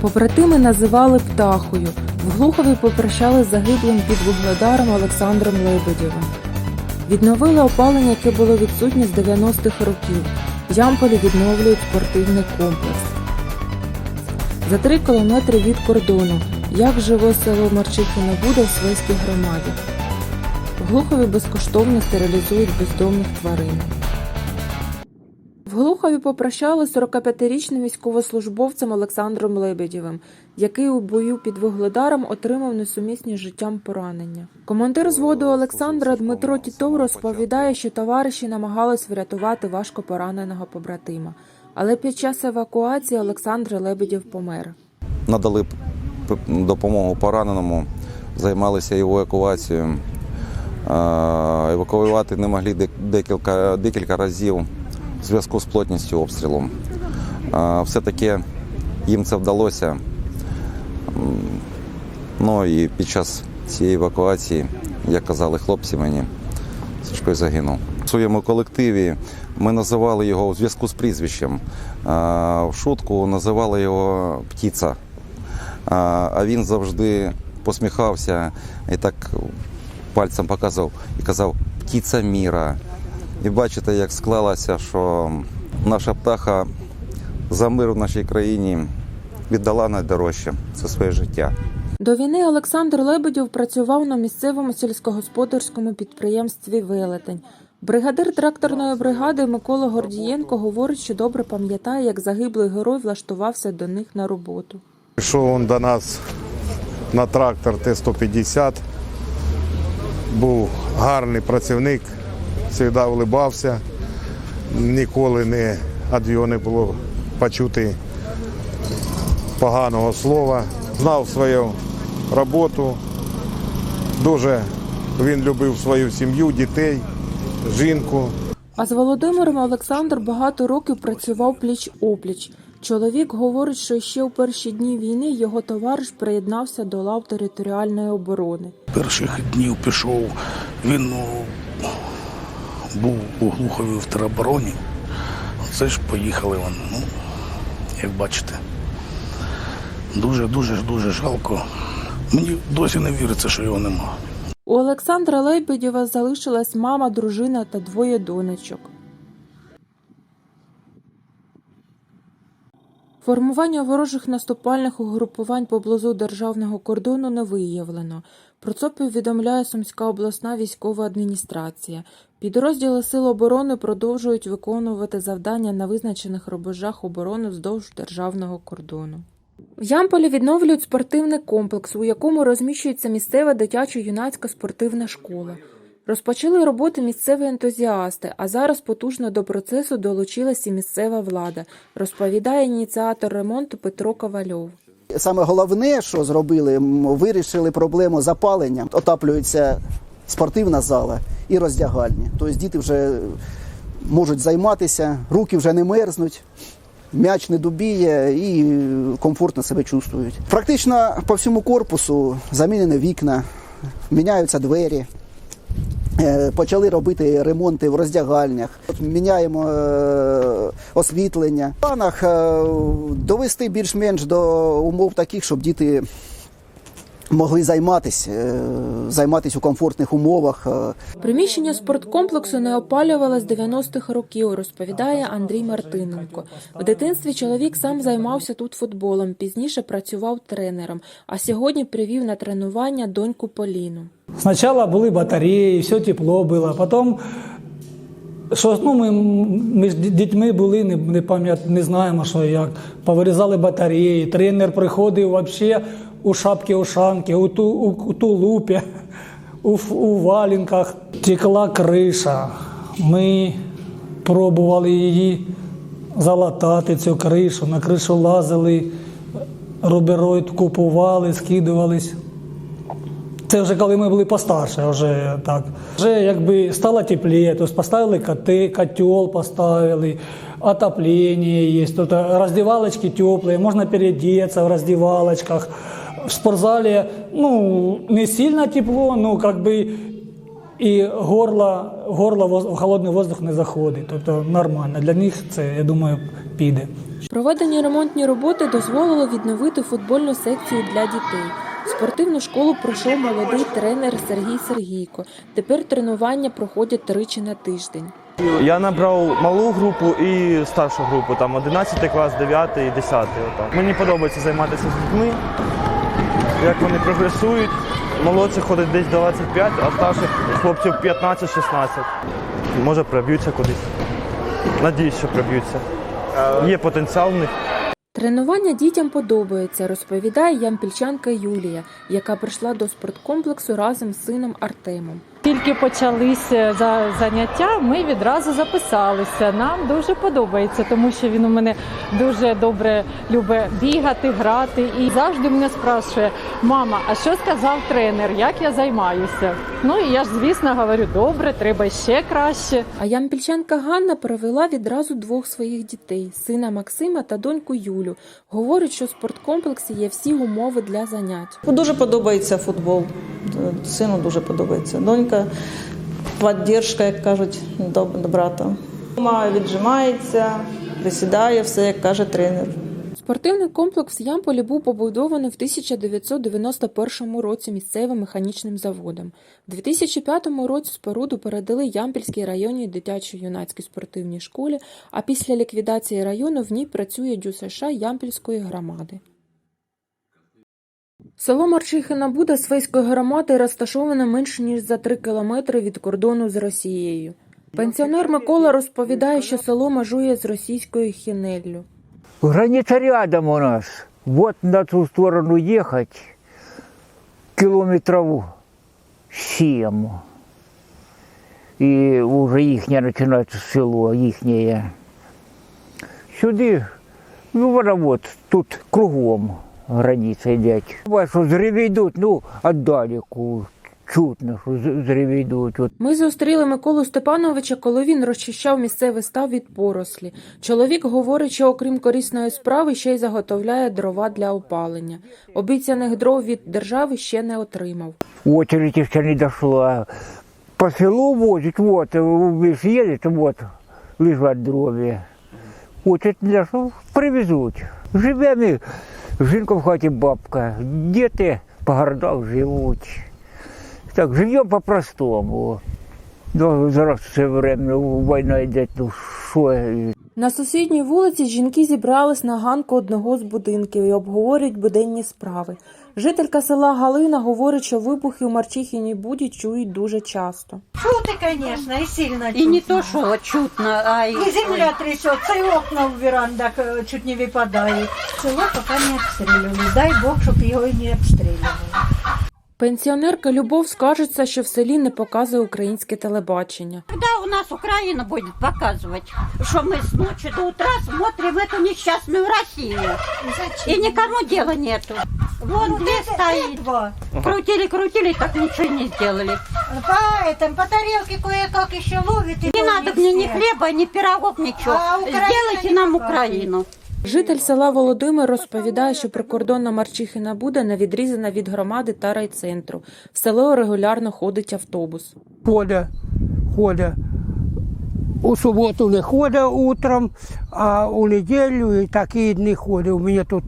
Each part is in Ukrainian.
Побратими називали птахою. В Глухові попрощали загиблим під вугледаром Олександром Лебедєвим. Відновили опалення, яке було відсутнє з 90-х років. Ямполі відновлюють спортивний комплекс. За три кілометри від кордону. Як живе село Марчихине буде в Свейській громаді. В Глухові безкоштовно стерилізують бездомних тварин. Глухові попрощали з 45-річним військовослужбовцем Олександром Лебедєвим, який у бою під Вугледаром отримав несумісні з життям поранення. Командир зводу Олександра Дмитро Тітов розповідає, що товариші намагались врятувати важко пораненого побратима. Але під час евакуації Олександр Лебедєв помер. надали допомогу пораненому, займалися його евакуацією. Евакуювати не могли декілька, декілька разів в зв'язку з плотністю обстрілу. Все-таки їм це вдалося. Ну і під час цієї евакуації, як казали хлопці мені, Сашко загинув. У своєму колективі ми називали його у зв'язку з прізвищем. В шутку називали його птіця. А він завжди посміхався і так пальцем показав і казав птиця міра. І бачите, як склалося, що наша птаха за мир в нашій країні віддала найдорожче це своє життя. До війни Олександр Лебедєв працював на місцевому сільськогосподарському підприємстві Велетень. Бригадир тракторної бригади Микола Гордієнко говорить, що добре пам'ятає, як загиблий герой влаштувався до них на роботу. Прийшов він до нас на трактор Т-150. Був гарний працівник, завжди улибався. Ніколи не від його не було почути поганого слова. Знав свою роботу. Дуже він любив свою сім'ю, дітей, жінку. А з Володимиром Олександр багато років працював пліч-опліч. Чоловік говорить, що ще у перші дні війни його товариш приєднався до лав територіальної оборони. перших днів пішов. Він був у Глухові в теробороні. Це ж поїхали вони. Ну, як бачите. Дуже, дуже, дуже жалко. Мені досі не віриться, що його нема. У Олександра Лейбедєва залишилась мама, дружина та двоє донечок. Формування ворожих наступальних угрупувань поблизу державного кордону не виявлено. Про це повідомляє Сумська обласна військова адміністрація. Підрозділи Сил оборони продовжують виконувати завдання на визначених рубежах оборони вздовж державного кордону. В Ямполі відновлюють спортивний комплекс, у якому розміщується місцева дитячо-юнацька спортивна школа. Розпочали роботи місцеві ентузіасти, а зараз потужно до процесу долучилася місцева влада, розповідає ініціатор ремонту Петро Ковальов. Саме головне, що зробили, вирішили проблему запалення. Отаплюється спортивна зала і роздягальні. Тобто діти вже можуть займатися, руки вже не мерзнуть, м'яч не дубіє і комфортно себе чувствують. Практично по всьому корпусу замінені вікна, міняються двері. Е, Почали робити ремонти в роздягальнях, От міняємо е, освітлення. В планах е, довести більш-менш до умов таких, щоб діти могли займатися, е, займатися у комфортних умовах. е. Приміщення спорткомплексу не опалювали з 90-х років, розповідає Андрій Мартиненко. В дитинстві чоловік сам займався тут футболом, пізніше працював тренером, а сьогодні привів на тренування доньку Поліну. Сначала були батареї, все тепло було, потім. Що, ну, ми, ми ж ді- дітьми були, не, не, пам'ят, не знаємо, що як. Повирізали батареї, тренер приходив взагалі у шапки ушанки, у, ту, у, у тулупі, у, у валінках. Текла криша. Ми пробували її залатати, цю кришу. На кришу лазили, рубероїд купували, скидувались. Це вже коли ми були постарше, вже так. Вже якби стало тепліше, тобто поставили коти, котел поставили, отоплення є, тут роздівалочки теплі, можна переодеться в роздівалочках. В спортзалі ну, не сильно тепло, ну как бы і горло, горло в холодний воздух не заходить. Тобто нормально. Для них це, я думаю, піде. Проведені ремонтні роботи дозволили відновити футбольну секцію для дітей. Спортивну школу пройшов молодий тренер Сергій Сергійко. Тепер тренування проходять тричі на тиждень. Я набрав малу групу і старшу групу, там 11 клас, 9 і 10. Отак. Мені подобається займатися з дітьми, як вони прогресують. Молодших ходить десь до 25, а старших хлопців 15-16. Може проб'ються кудись. Надіюсь, що проб'ються. Є потенціал в них. Тренування дітям подобається, розповідає ямпільчанка Юлія, яка прийшла до спорткомплексу разом з сином Артемом. Тільки почалися за заняття, ми відразу записалися. Нам дуже подобається, тому що він у мене дуже добре любить бігати, грати і завжди мене спрашує: мама, а що сказав тренер? Як я займаюся? Ну і я ж звісно говорю, добре, треба ще краще. А ямпільчанка Ганна привела відразу двох своїх дітей сина Максима та доньку Юлю. Говорить, що в спорткомплексі є всі умови для занять. Дуже подобається футбол. Сину дуже подобається. Донька, підтримка, як кажуть, до брата. Мама віджимається, присідає, все як каже тренер. Спортивний комплекс Ямполі був побудований в 1991 році місцевим механічним заводом. В 2005 році споруду передали Ямпільській районній дитячо-юнацькій спортивній школі, а після ліквідації району в ній працює ДЮСШ Ямпільської громади. Село Марчихина Буда Свейської громади розташоване менше ніж за 3 кілометри від кордону з Росією. Пенсіонер Микола розповідає, що село межує з російською хінеллю. Граница рядом у нас. Вот на ту сторону ехать километров семь. И уже ихнее начинается село, ихнее. Сюди, ну вона вот, тут кругом граница йдеть. Бачу, зриви йдуть, ну, отдалеку. Чутно, що з- зриви йдуть. Ми зустріли Миколу Степановича, коли він розчищав місцевий став від порослі. Чоловік говорить, що окрім корисної справи ще й заготовляє дрова для опалення. Обіцяних дров від держави ще не отримав. очередь еще не дошла. По селу возят, вот, ж едете, вот, лежать дрові. Очередь не дошла, привезуть. Живемо, жінка в хаті бабка, діти по городах живуть. Так, живемо по-простому. Ну, зараз все время війна йде, ну що. На сусідній вулиці жінки зібрались на ганку одного з будинків і обговорюють буденні справи. Жителька села Галина говорить, що вибухи у Марчихіній буді чують дуже часто. Чути, конечно, и сильно И не чутно. то, что чутно, а и... И земля трясется, и окна в верандах э, чуть не выпадают. Село пока не обстреливали. Дай бог, чтобы его и не обстреливали. Пенсіонерка Любов скаржиться, що в селі не показує українське телебачення. Когда у нас Украина будет показывать, что мы с ночи до утра смотрим эту несчастную Россию. И никому дела нету. Вон две стоит. Два. Крутили, крутили, так ничего не сделали. По, этом, по тарелке кое-как еще ловит. Не надо мне ни хлеба, ни пирогов, ничего. А Сделайте нам. Украину. Житель села Володимир розповідає, що прикордонна Марчихина буде не відрізана від громади та райцентру. В село регулярно ходить автобус. ходить, ходить. У суботу не ходить утром, а у неділю і такі дні ходить. У мене тут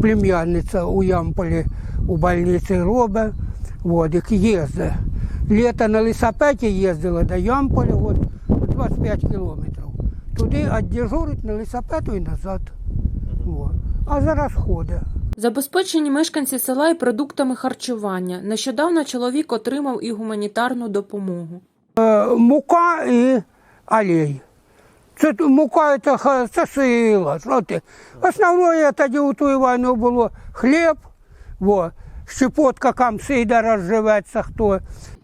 племянниця у Ямполі у больниці робить, вот, і їздить. Літо на лісопеті їздила до Ямполя, от, 25 кілометрів. Туди віддежурить на лісопету і назад. Вот. А зараз ходить. Забезпечені мешканці села і продуктами харчування. Нещодавно чоловік отримав і гуманітарну допомогу. Е, мука і олій. Це мука це, ха- це сила. Що? Основне тоді у ту війну було хліб, во, щепотка камсида розживеться хто.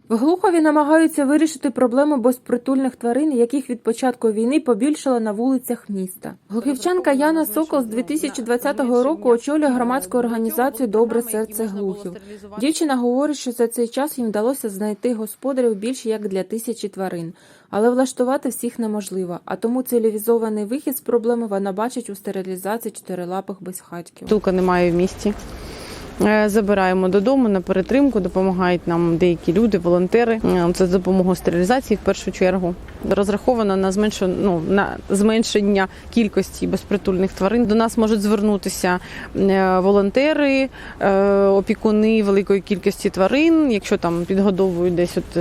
В Глухові намагаються вирішити проблему безпритульних тварин, яких від початку війни побільшало на вулицях міста. Глухівчанка Яна Сокол з 2020 року очолює громадську організацію Добре серце глухів. Дівчина говорить, що за цей час їм вдалося знайти господарів більше як для тисячі тварин, але влаштувати всіх неможливо. А тому цивілізований вихід з проблеми вона бачить у стерилізації чотирилапих безхатьків. Тулка немає в місті. Е, Забираємо додому на перетримку, допомагають нам деякі люди, волонтери. Е, Це з допомогою стерилізації в першу чергу. Розраховано на зменшення, ну, на зменшення кількості безпритульних тварин. До нас можуть звернутися е, волонтери, опікуни великої кількості тварин, якщо там підгодовують десь от.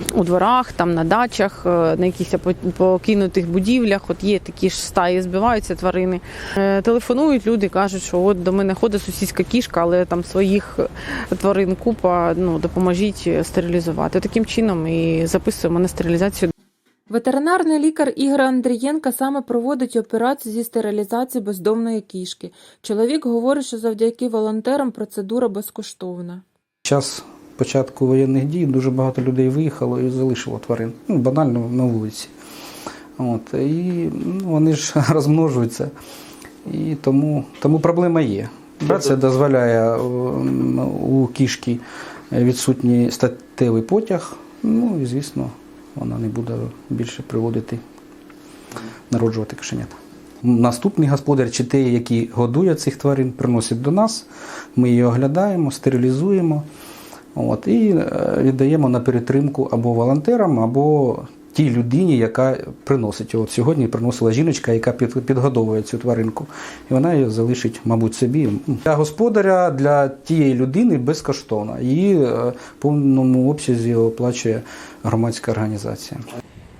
Е, у дворах, там на дачах, е, на якихось по- покинутих будівлях. От є такі ж стаї, збиваються тварини. Е, Телефонують люди, кажуть, що от до мене ходить сусідська кішка, але там своїх тварин купа. Ну допоможіть е, стерилізувати. Таким чином і записуємо на стерилізацію. Ветеринарний лікар Ігор Андрієнка саме проводить операцію зі стерилізації бездомної кішки. Чоловік говорить, що завдяки волонтерам процедура безкоштовна. час початку воєнних дій дуже багато людей виїхало і залишило тварин. Ну, банально на вулиці. От, і ну, вони ж розмножуються. І тому, тому проблема є. Це дозволяє у кішки відсутній статевий потяг. Ну і звісно, вона не буде більше приводити, народжувати кошенят. Наступний господар чи той, який годує цих тварин, приносить до нас. Ми її оглядаємо, стерилізуємо. От, і е, віддаємо на перетримку або волонтерам, або тій людині, яка приносить. От сьогодні приносила жіночка, яка під, підгодовує цю тваринку. І вона її залишить, мабуть, собі. Для господаря, для тієї людини безкоштовна. Її е, в повному обсязі оплачує громадська організація.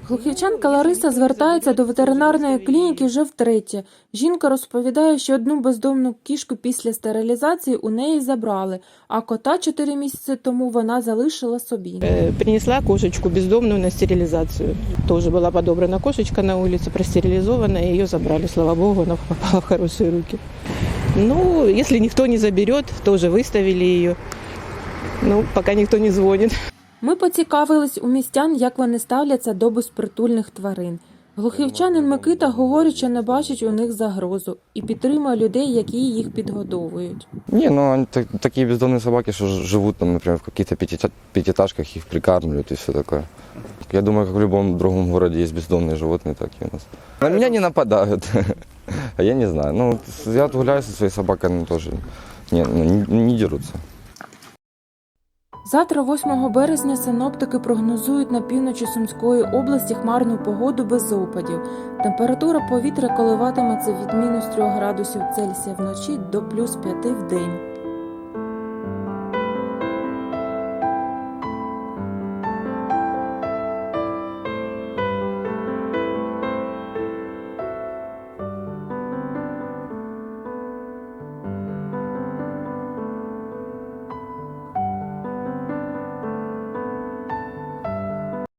Глухівчанка Лариса звертається до ветеринарної клініки вже втретє. Жінка розповідає, що одну бездомну кішку після стерилізації у неї забрали, а кота чотири місяці тому вона залишила собі. Э, Принесла кошечку бездомную на стерилизацию. Тоже была подобрана кошечка на улице, простерилизована, и ее забрали. Слава богу, она попала в хорошие руки. Ну, если никто не заберет, тоже выставили ее. Ну, пока никто не звонит. Ми поцікавились у містян, як вони ставляться до безпритульних тварин. Глухівчанин Микита говорить, що не бачить у них загрозу і підтримує людей, які їх підгодовують. Не, ну они так- такие бездомные собаки, что ж- живут там, например, в каких-то пятиэтаж- пятиэтажках, их прикармливают и все такое. Я думаю, как в любом другом городе есть бездомные животные, так и у нас. На меня не нападают. А я не знаю. Ну, я вот гуляю со своей собакой, она тоже не, ну, не, не дерутся. Завтра, 8 березня, синоптики прогнозують на півночі Сумської області хмарну погоду без опадів. Температура повітря коливатиметься від мінус 3 градусів Цельсія вночі до плюс 5 в день.